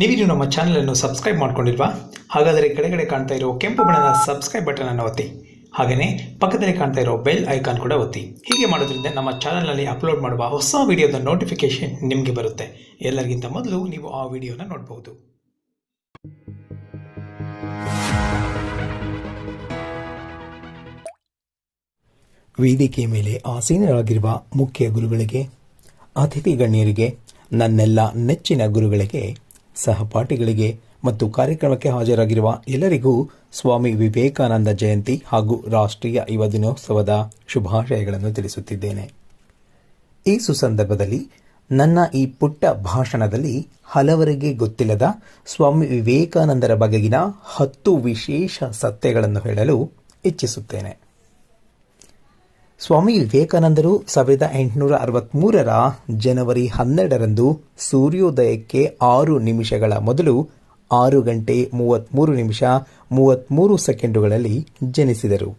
ನೀವಿನ್ನು ನಮ್ಮ ಚಾನಲನ್ನು ಸಬ್ಸ್ಕ್ರೈಬ್ ಮಾಡ್ಕೊಂಡಿಲ್ವಾ? ಹಾಗಾದರೆ ಕೆಳಗಡೆ ಕಾಣ್ತಾ ಇರೋ ಕೆಂಪು ಬಣ್ಣದ ಸಬ್ಸ್ಕ್ರೈಬ್ ಬಟನ್ ಅನ್ನು ಒತ್ತಿ. ಹಾಗೆಯೇ ಪಕ್ಕದಲ್ಲಿ ಕಾಣ್ತಾ ಇರೋ ಬೆಲ್ ಐಕಾನ್ ಕೂಡ ಒತ್ತಿ. ಹೀಗೆ ಮಾಡೋದ್ರಿಂದ ನಮ್ಮ ಚಾನಲ್ನಲ್ಲಿ ಅಪ್ಲೋಡ್ ಮಾಡುವ ಹೊಸ ವಿಡಿಯೋದ ನೋಟಿಫಿಕೇಶನ್ ನಿಮಗೆ ಬರುತ್ತೆ. ಎಲ್ಲರಿಗಿಂತ ಮೊದಲು ನೀವು ಆ ವಿಡಿಯೋನ ನೋಡಬಹುದು ವೇದಿಕೆ ಮೇಲೆ ಆಸೀನರಾಗಿರುವ ಮುಖ್ಯ ಗುರುಗಳಿಗೆ, ಅತಿಥಿ ಗಣ್ಯರಿಗೆ, ನನ್ನೆಲ್ಲ ನೆಚ್ಚಿನ ಗುರುಗಳಿಗೆ ಸಹಪಾಠಿಗಳಿಗೆ ಮತ್ತು ಕಾರ್ಯಕ್ರಮಕ್ಕೆ ಹಾಜರಾಗಿರುವ ಎಲ್ಲರಿಗೂ ಸ್ವಾಮಿ ವಿವೇಕಾನಂದ ಜಯಂತಿ ಹಾಗೂ ರಾಷ್ಟ್ರೀಯ ಯುವ ದಿನೋತ್ಸವದ ಶುಭಾಶಯಗಳನ್ನು ತಿಳಿಸುತ್ತಿದ್ದೇನೆ. ಈ ಸುಸಂದರ್ಭದಲ್ಲಿ ನನ್ನ ಈ ಪುಟ್ಟ ಭಾಷಣದಲ್ಲಿ ಹಲವರಿಗೆ ಗೊತ್ತಿಲ್ಲದ ಸ್ವಾಮಿ ವಿವೇಕಾನಂದರ ಬಗೆಗಿನ ಹತ್ತು ವಿಶೇಷ ಸತ್ಯಗಳನ್ನು ಹೇಳಲು ಇಚ್ಛಿಸುತ್ತೇನೆ. ಸ್ವಾಮಿ ವಿವೇಕಾನಂದರು ಸಾವಿರದ ಎಂಟುನೂರ ಅರವತ್ತ್ಮೂರರ ಜನವರಿ ಹನ್ನೆರಡರಂದು ಸೂರ್ಯೋದಯಕ್ಕೆ ಆರು ನಿಮಿಷಗಳ ಮೊದಲು ಆರು ಗಂಟೆ ಮೂವತ್ತ್ಮೂರು ನಿಮಿಷ ಮೂವತ್ತ್ಮೂರು ಸೆಕೆಂಡುಗಳಲ್ಲಿ ಜನಿಸಿದರು.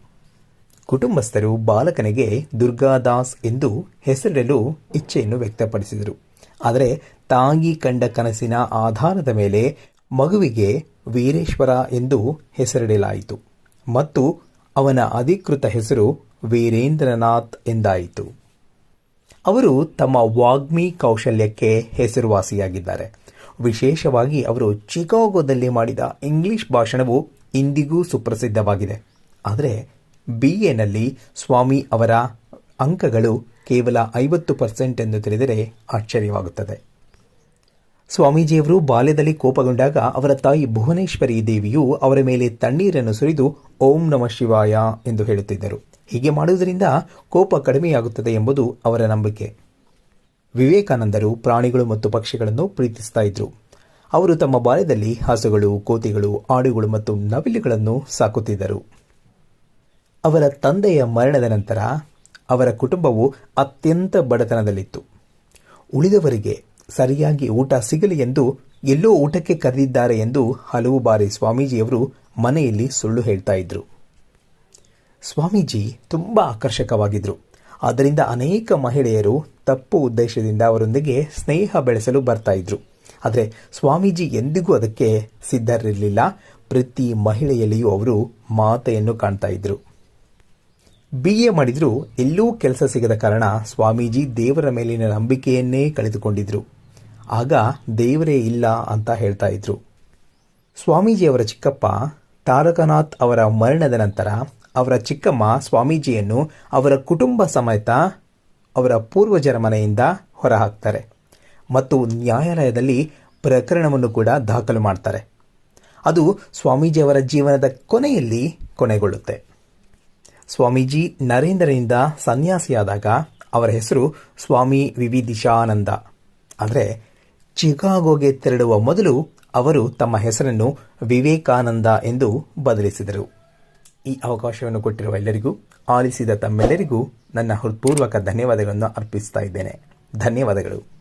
ಕುಟುಂಬಸ್ಥರು ಬಾಲಕನಿಗೆ ದುರ್ಗಾದಾಸ್ ಎಂದು ಹೆಸರಿಡಲು ಇಚ್ಛೆಯನ್ನು ವ್ಯಕ್ತಪಡಿಸಿದರು. ಆದರೆ ತಾಯಿ ಕಂಡ ಕನಸಿನ ಆಧಾರದ ಮೇಲೆ ಮಗುವಿಗೆ ವೀರೇಶ್ವರ ಎಂದು ಹೆಸರಿಡಲಾಯಿತು. ಮತ್ತು ಅವನ ಅಧಿಕೃತ ಹೆಸರು ವೀರೇಂದ್ರನಾಥ್ ಎಂದಾಯಿತು. ಅವರು ತಮ್ಮ ವಾಗ್ಮಿ ಕೌಶಲ್ಯಕ್ಕೆ ಹೆಸರುವಾಸಿಯಾಗಿದ್ದಾರೆ. ವಿಶೇಷವಾಗಿ ಅವರು ಚಿಕಾಗೋದಲ್ಲಿ ಮಾಡಿದ ಇಂಗ್ಲಿಷ್ ಭಾಷಣವು ಇಂದಿಗೂ ಸುಪ್ರಸಿದ್ಧವಾಗಿದೆ. ಆದರೆ ಬಿ ಎನಲ್ಲಿ ಸ್ವಾಮಿ ಅವರ ಅಂಕಗಳು ಕೇವಲ ಐವತ್ತು ಪರ್ಸೆಂಟ್ ಎಂದು ತಿಳಿದರೆ ಆಶ್ಚರ್ಯವಾಗುತ್ತದೆ. ಸ್ವಾಮೀಜಿಯವರು ಬಾಲ್ಯದಲ್ಲಿ ಕೋಪಗೊಂಡಾಗ ಅವರ ತಾಯಿ ಭುವನೇಶ್ವರಿ ದೇವಿಯು ಅವರ ಮೇಲೆ ತಣ್ಣೀರನ್ನು ಸುರಿದು ಓಂ ನಮ ಶಿವಾಯ ಎಂದು ಹೇಳುತ್ತಿದ್ದರು. ಹೀಗೆ ಮಾಡುವುದರಿಂದ ಕೋಪ ಕಡಿಮೆಯಾಗುತ್ತದೆ ಎಂಬುದು ಅವರ ನಂಬಿಕೆ. ವಿವೇಕಾನಂದರು ಪ್ರಾಣಿಗಳು ಮತ್ತು ಪಕ್ಷಿಗಳನ್ನು ಪ್ರೀತಿಸ್ತಾ ಇದ್ರು. ಅವರು ತಮ್ಮ ಬಾಲ್ಯದಲ್ಲಿ ಹಸುಗಳು, ಕೋತಿಗಳು, ಆಡುಗಳು ಮತ್ತು ನವಿಲುಗಳನ್ನು ಸಾಕುತ್ತಿದ್ದರು. ಅವರ ತಂದೆಯ ಮರಣದ ನಂತರ ಅವರ ಕುಟುಂಬವು ಅತ್ಯಂತ ಬಡತನದಲ್ಲಿತ್ತು. ಉಳಿದವರಿಗೆ ಸರಿಯಾಗಿ ಊಟ ಸಿಗಲಿ ಎಂದು ಎಲ್ಲೋ ಊಟಕ್ಕೆ ಕರೆದಿದ್ದಾರೆ ಎಂದು ಹಲವು ಬಾರಿ ಸ್ವಾಮೀಜಿಯವರು ಮನೆಯಲ್ಲಿ ಸುಳ್ಳು ಹೇಳ್ತಾ ಇದ್ರು. ಸ್ವಾಮೀಜಿ ತುಂಬ ಆಕರ್ಷಕವಾಗಿದ್ದರು ಆದ್ದರಿಂದ ಅನೇಕ ಮಹಿಳೆಯರು ತಪ್ಪು ಉದ್ದೇಶದಿಂದ ಅವರೊಂದಿಗೆ ಸ್ನೇಹ ಬೆಳೆಸಲು ಬರ್ತಾ ಇದ್ರು. ಆದರೆ ಸ್ವಾಮೀಜಿ ಎಂದಿಗೂ ಅದಕ್ಕೆ ಸಿದ್ಧರಿರಲಿಲ್ಲ. ಪ್ರತಿ ಮಹಿಳೆಯಲ್ಲಿಯೂ ಅವರು ಮಾತೆಯನ್ನು ಕಾಣ್ತಾ ಇದ್ರು. ಬಿ ಎ ಮಾಡಿದರೂ, ಎಲ್ಲೂ ಕೆಲಸ ಸಿಗದ ಕಾರಣ ಸ್ವಾಮೀಜಿ ದೇವರ ಮೇಲಿನ ನಂಬಿಕೆಯನ್ನೇ ಕಳೆದುಕೊಂಡಿದ್ರು. ಆಗ ದೇವರೇ ಇಲ್ಲ ಅಂತ ಹೇಳ್ತಾ ಇದ್ರು. ಸ್ವಾಮೀಜಿಯವರ ಚಿಕ್ಕಪ್ಪ ತಾರಕನಾಥ್ ಅವರ ಮರಣದ ನಂತರ ಅವರ ಚಿಕ್ಕಮ್ಮ ಸ್ವಾಮೀಜಿಯನ್ನು ಅವರ ಕುಟುಂಬ ಸಮೇತ ಅವರ ಪೂರ್ವಜರ ಮನೆಯಿಂದ ಹೊರಹಾಕ್ತಾರೆ ಮತ್ತು ನ್ಯಾಯಾಲಯದಲ್ಲಿ ಪ್ರಕರಣವನ್ನು ಕೂಡ ದಾಖಲು ಮಾಡ್ತಾರೆ. ಅದು ಸ್ವಾಮೀಜಿಯವರ ಜೀವನದ ಕೊನೆಯಲ್ಲಿ ಕೊನೆಗೊಳ್ಳುತ್ತೆ. ಸ್ವಾಮೀಜಿ ನರೇಂದ್ರನಿಂದ ಸನ್ಯಾಸಿಯಾದಾಗ ಅವರ ಹೆಸರು ಸ್ವಾಮಿ ವಿವಿಧಿಶಾನಂದ ಅಂದರೆ ಚಿಕಾಗೋಗೆ ತೆರಳುವ ಮೊದಲು ಅವರು ತಮ್ಮ ಹೆಸರನ್ನು ವಿವೇಕಾನಂದ ಎಂದು ಬದಲಿಸಿದರು. ಈ ಅವಕಾಶವನ್ನು ಕೊಟ್ಟಿರುವ ಎಲ್ಲರಿಗೂ ಆಲಿಸಿದ ತಮ್ಮೆಲ್ಲರಿಗೂ ನನ್ನ ಹೃತ್ಪೂರ್ವಕ ಧನ್ಯವಾದಗಳನ್ನು ಅರ್ಪಿಸ್ತಾ ಇದ್ದೇನೆ. ಧನ್ಯವಾದಗಳು.